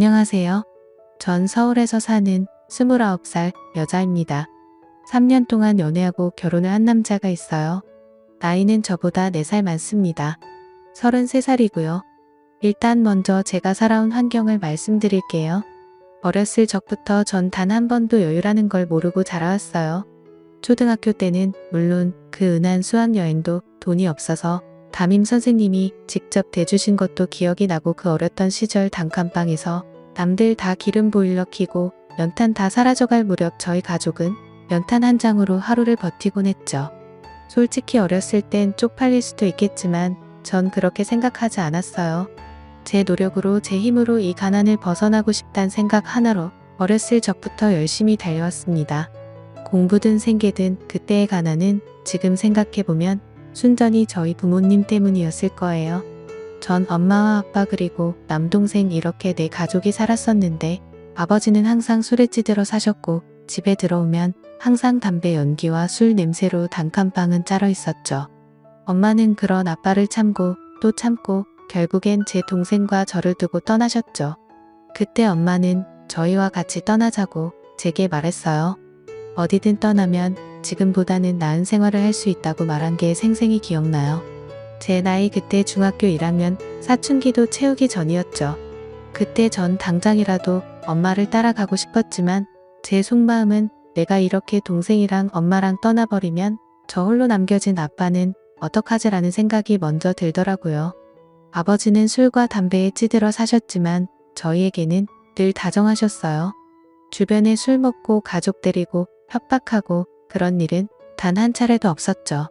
안녕하세요. 전 서울에서 사는 29살 여자입니다. 3년 동안 연애하고 결혼을 한 남자가 있어요. 나이는 저보다 4살 많습니다. 33살이고요. 일단 먼저 제가 살아온 환경을 말씀드릴게요. 어렸을 적부터 전 단 한 번도 여유라는 걸 모르고 자라왔어요. 초등학교 때는 물론 그 은한 수학여행도 돈이 없어서 담임 선생님이 직접 대주신 것도 기억이 나고 그 어렸던 시절 단칸방에서 남들 다 기름 보일러 켜고 연탄 다 사라져갈 무렵 저희 가족은 연탄 한 장으로 하루를 버티곤 했죠. 솔직히 어렸을 땐 쪽팔릴 수도 있겠지만 전 그렇게 생각하지 않았어요. 제 노력으로 제 힘으로 이 가난을 벗어나고 싶단 생각 하나로 어렸을 적부터 열심히 달려왔습니다. 공부든 생계든 그때의 가난은 지금 생각해보면 순전히 저희 부모님 때문이었을 거예요. 전 엄마와 아빠 그리고 남동생 이렇게 네 가족이 살았었는데 아버지는 항상 술에 찌들어 사셨고 집에 들어오면 항상 담배 연기와 술 냄새로 단칸방은 짤어 있었죠. 엄마는 그런 아빠를 참고 또 참고 결국엔 제 동생과 저를 두고 떠나셨죠. 그때 엄마는 저희와 같이 떠나자고 제게 말했어요. 어디든 떠나면 지금보다는 나은 생활을 할 수 있다고 말한 게 생생히 기억나요. 제 나이 그때 중학교 1학년 사춘기도 채우기 전이었죠. 그때 전 당장이라도 엄마를 따라가고 싶었지만 제 속마음은 내가 이렇게 동생이랑 엄마랑 떠나버리면 저 홀로 남겨진 아빠는 어떡하지라는 생각이 먼저 들더라고요. 아버지는 술과 담배에 찌들어 사셨지만 저희에게는 늘 다정하셨어요. 주변에 술 먹고 가족 데리고 협박하고 그런 일은 단 한 차례도 없었죠.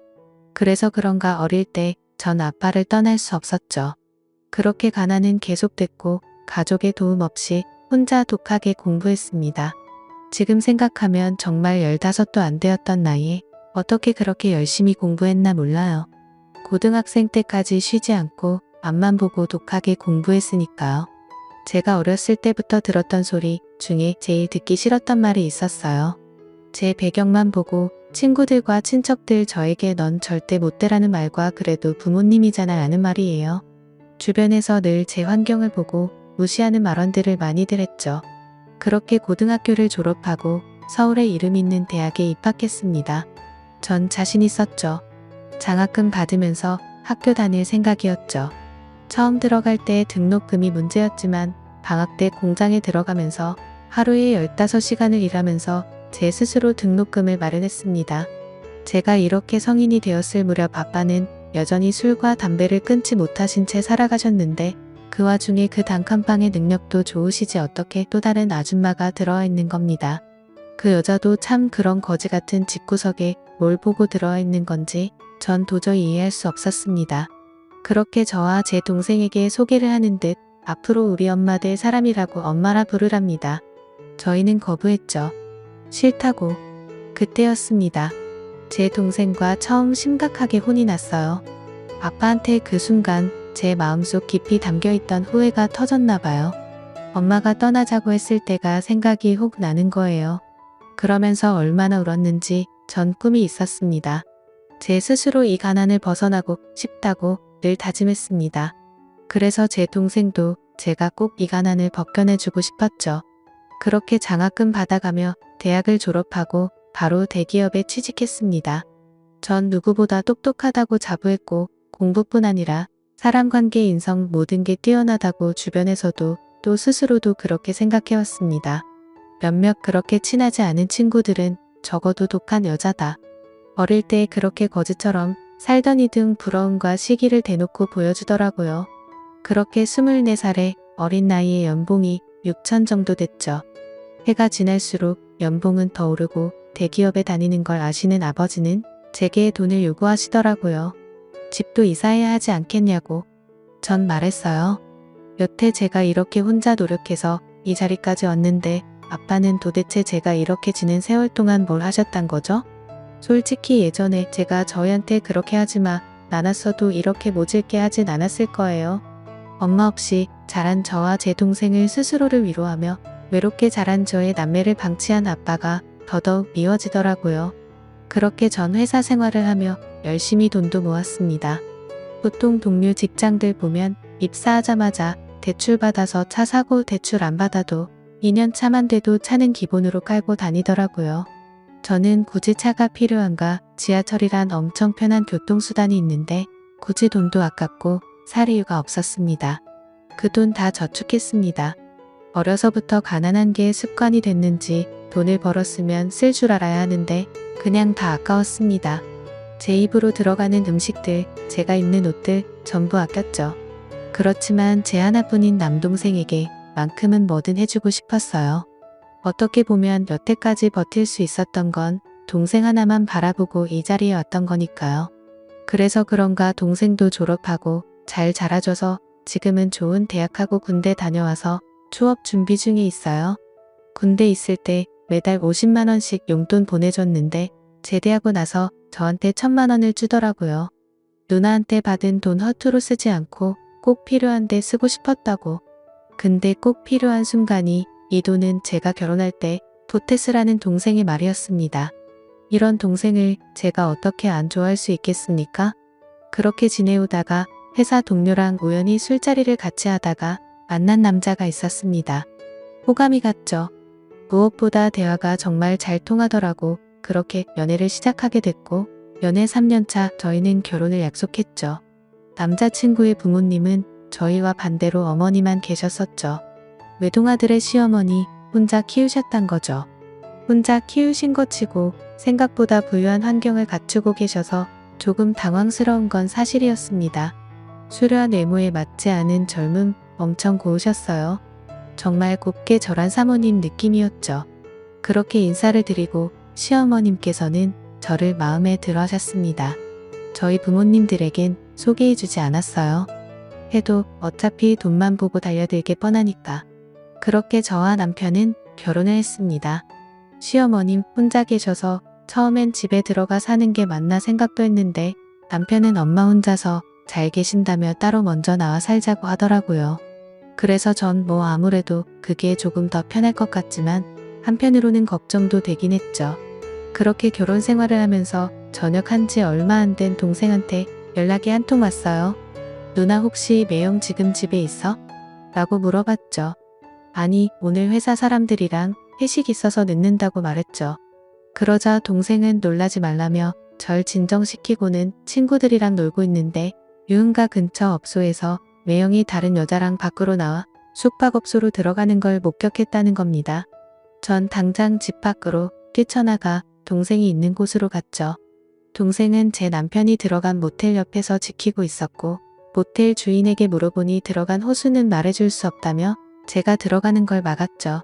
그래서 그런가 어릴 때 전 아빠를 떠날 수 없었죠. 그렇게 가난은 계속됐고 가족의 도움 없이 혼자 독하게 공부했습니다. 지금 생각하면 정말 15도 안 되었던 나이에 어떻게 그렇게 열심히 공부했나 몰라요. 고등학생 때까지 쉬지 않고 앞만 보고 독하게 공부했으니까요. 제가 어렸을 때부터 들었던 소리 중에 제일 듣기 싫었던 말이 있었어요. 제 배경만 보고 친구들과 친척들 저에게 넌 절대 못 되라는 말과 그래도 부모님이잖아 라는 말이에요. 주변에서 늘 제 환경을 보고 무시하는 말원들을 많이들 했죠. 그렇게 고등학교를 졸업하고 서울에 이름 있는 대학에 입학했습니다. 전 자신 있었죠. 장학금 받으면서 학교 다닐 생각이었죠. 처음 들어갈 때 등록금이 문제였지만 방학 때 공장에 들어가면서 하루에 15시간을 일하면서 제 스스로 등록금을 마련했습니다. 제가 이렇게 성인이 되었을 무렵 아빠는 여전히 술과 담배를 끊지 못하신 채 살아가셨는데 그 와중에 그 단칸방의 능력도 좋으시지 어떻게 또 다른 아줌마가 들어와 있는 겁니다. 그 여자도 참 그런 거지 같은 집구석에 뭘 보고 들어와 있는 건지 전 도저히 이해할 수 없었습니다. 그렇게 저와 제 동생에게 소개를 하는 듯 앞으로 우리 엄마 될 사람이라고 엄마라 부르랍니다. 저희는 거부했죠. 싫다고. 그때였습니다. 제 동생과 처음 심각하게 혼이 났어요. 아빠한테 그 순간 제 마음속 깊이 담겨있던 후회가 터졌나 봐요. 엄마가 떠나자고 했을 때가 생각이 혹 나는 거예요. 그러면서 얼마나 울었는지 전 꿈이 있었습니다. 제 스스로 이 가난을 벗어나고 싶다고 늘 다짐했습니다. 그래서 제 동생도 제가 꼭 이 가난을 벗겨내주고 싶었죠. 그렇게 장학금 받아가며 대학을 졸업하고 바로 대기업에 취직했습니다. 전 누구보다 똑똑하다고 자부했고 공부뿐 아니라 사람 관계 인성 모든 게 뛰어나다고 주변에서도 또 스스로도 그렇게 생각해왔습니다. 몇몇 그렇게 친하지 않은 친구들은 적어도 독한 여자다. 어릴 때 그렇게 거지처럼 살더니 등 부러움과 시기를 대놓고 보여주더라고요. 그렇게 24살에 어린 나이에 연봉이 6천 정도 됐죠. 해가 지날수록 연봉은 더 오르고 대기업에 다니는 걸 아시는 아버지는 제게 돈을 요구하시더라고요. 집도 이사해야 하지 않겠냐고. 전 말했어요. 여태 제가 이렇게 혼자 노력해서 이 자리까지 왔는데 아빠는 도대체 제가 이렇게 지낸 세월 동안 뭘 하셨단 거죠? 솔직히 예전에 제가 저희한테 그렇게 하지 마, 나눴어도 이렇게 모질게 하진 않았을 거예요. 엄마 없이 자란 저와 제 동생을 스스로를 위로하며 외롭게 자란 저의 남매를 방치한 아빠가 더더욱 미워지더라고요. 그렇게 전 회사 생활을 하며 열심히 돈도 모았습니다. 보통 동료 직장들 보면 입사하자마자 대출 받아서 차 사고 대출 안 받아도 2년 차만 돼도 차는 기본으로 깔고 다니더라고요. 저는 굳이 차가 필요한가 지하철이란 엄청 편한 교통수단이 있는데 굳이 돈도 아깝고 살 이유가 없었습니다. 그 돈 다 저축했습니다. 어려서부터 가난한 게 습관이 됐는지 돈을 벌었으면 쓸 줄 알아야 하는데 그냥 다 아까웠습니다. 제 입으로 들어가는 음식들, 제가 입는 옷들 전부 아꼈죠. 그렇지만 제 하나뿐인 남동생에게 만큼은 뭐든 해주고 싶었어요. 어떻게 보면 여태까지 버틸 수 있었던 건 동생 하나만 바라보고 이 자리에 왔던 거니까요. 그래서 그런가 동생도 졸업하고 잘 자라줘서 지금은 좋은 대학하고 군대 다녀와서 취업 준비 중에 있어요. 군대 있을 때 매달 50만 원씩 용돈 보내줬는데 제대하고 나서 저한테 천만 원을 주더라고요. 누나한테 받은 돈 허투루 쓰지 않고 꼭 필요한데 쓰고 싶었다고. 근데 꼭 필요한 순간이 이 돈은 제가 결혼할 때 보태스라는 동생의 말이었습니다. 이런 동생을 제가 어떻게 안 좋아할 수 있겠습니까? 그렇게 지내오다가 회사 동료랑 우연히 술자리를 같이 하다가 만난 남자가 있었습니다. 호감이 갔죠. 무엇보다 대화가 정말 잘 통하더라고 그렇게 연애를 시작하게 됐고 연애 3년차 저희는 결혼을 약속했죠. 남자친구의 부모님은 저희와 반대로 어머니만 계셨었죠. 외동아들의 시어머니 혼자 키우셨단 거죠. 혼자 키우신 것 치고 생각보다 부유한 환경을 갖추고 계셔서 조금 당황스러운 건 사실이었습니다. 수려한 외모에 맞지 않은 젊음 엄청 고우셨어요. 정말 곱게 절한 사모님 느낌이었죠. 그렇게 인사를 드리고 시어머님께서는 저를 마음에 들어 하셨습니다. 저희 부모님들에겐 소개해주지 않았어요. 해도 어차피 돈만 보고 달려들게 뻔하니까. 그렇게 저와 남편은 결혼을 했습니다. 시어머님 혼자 계셔서 처음엔 집에 들어가 사는 게 맞나 생각도 했는데 남편은 엄마 혼자서 잘 계신다며 따로 먼저 나와 살자고 하더라고요. 그래서 전 뭐 아무래도 그게 조금 더 편할 것 같지만 한편으로는 걱정도 되긴 했죠. 그렇게 결혼 생활을 하면서 전역한 지 얼마 안 된 동생한테 연락이 한 통 왔어요. 누나 혹시 매영 지금 집에 있어? 라고 물어봤죠. 아니, 오늘 회사 사람들이랑 회식 있어서 늦는다고 말했죠. 그러자 동생은 놀라지 말라며 절 진정시키고는 친구들이랑 놀고 있는데 유흥가 근처 업소에서 매영이 다른 여자랑 밖으로 나와 숙박업소로 들어가는 걸 목격했다는 겁니다. 전 당장 집 밖으로 뛰쳐나가 동생이 있는 곳으로 갔죠. 동생은 제 남편이 들어간 모텔 옆에서 지키고 있었고 모텔 주인에게 물어보니 들어간 호수는 말해줄 수 없다며 제가 들어가는 걸 막았죠.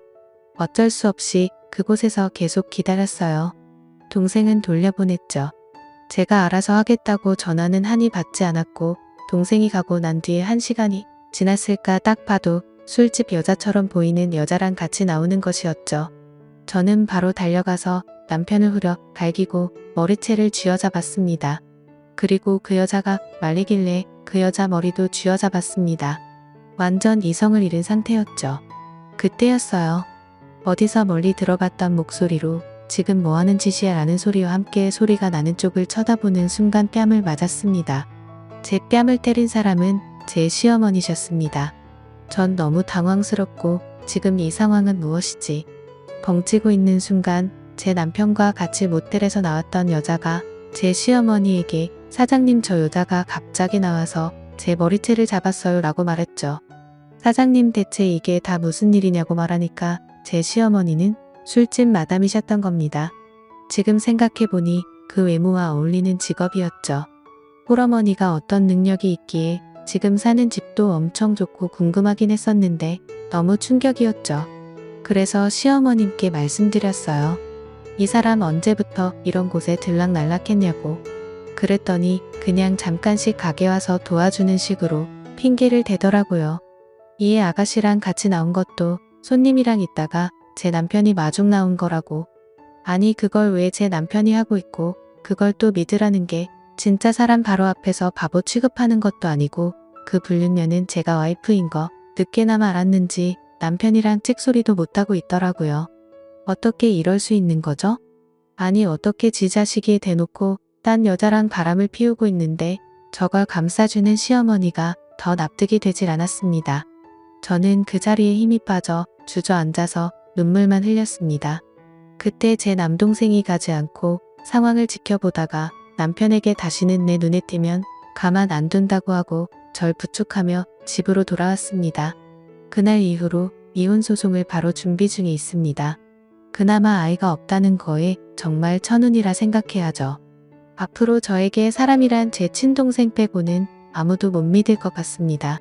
어쩔 수 없이 그곳에서 계속 기다렸어요. 동생은 돌려보냈죠. 제가 알아서 하겠다고 전화는 한이 받지 않았고 동생이 가고 난 뒤에 한 시간이 지났을까 딱 봐도 술집 여자처럼 보이는 여자랑 같이 나오는 것이었죠. 저는 바로 달려가서 남편을 후려 갈기고 머리채를 쥐어잡았습니다. 그리고 그 여자가 말리길래 그 여자 머리도 쥐어잡았습니다. 완전 이성을 잃은 상태였죠. 그때였어요. 어디서 멀리 들어봤던 목소리로 지금 뭐하는 짓이야 라는 소리와 함께 소리가 나는 쪽을 쳐다보는 순간 뺨을 맞았습니다. 제 뺨을 때린 사람은 제 시어머니셨습니다. 전 너무 당황스럽고 지금 이 상황은 무엇이지? 벙찌고 있는 순간 제 남편과 같이 모텔에서 나왔던 여자가 제 시어머니에게 사장님 저 여자가 갑자기 나와서 제 머리채를 잡았어요 라고 말했죠. 사장님 대체 이게 다 무슨 일이냐고 말하니까 제 시어머니는 술집 마담이셨던 겁니다. 지금 생각해보니 그 외모와 어울리는 직업이었죠. 홀어머니가 어떤 능력이 있기에 지금 사는 집도 엄청 좋고 궁금하긴 했었는데 너무 충격이었죠. 그래서 시어머님께 말씀드렸어요. 이 사람 언제부터 이런 곳에 들락날락했냐고. 그랬더니 그냥 잠깐씩 가게 와서 도와주는 식으로 핑계를 대더라고요. 이에 아가씨랑 같이 나온 것도 손님이랑 있다가 제 남편이 마중 나온 거라고. 아니 그걸 왜 제 남편이 하고 있고 그걸 또 믿으라는 게 진짜 사람 바로 앞에서 바보 취급하는 것도 아니고 그 불륜녀는 제가 와이프인 거 늦게나마 알았는지 남편이랑 찍소리도 못하고 있더라고요. 어떻게 이럴 수 있는 거죠? 아니 어떻게 지 자식이 대놓고 딴 여자랑 바람을 피우고 있는데 저걸 감싸주는 시어머니가 더 납득이 되질 않았습니다. 저는 그 자리에 힘이 빠져 주저앉아서 눈물만 흘렸습니다. 그때 제 남동생이 가지 않고 상황을 지켜보다가 남편에게 다시는 내 눈에 띄면 가만 안 둔다고 하고 절 부축하며 집으로 돌아왔습니다. 그날 이후로 이혼 소송을 바로 준비 중에 있습니다. 그나마 아이가 없다는 거에 정말 천운이라 생각해야죠. 앞으로 저에게 사람이란 제 친동생 빼고는 아무도 못 믿을 것 같습니다.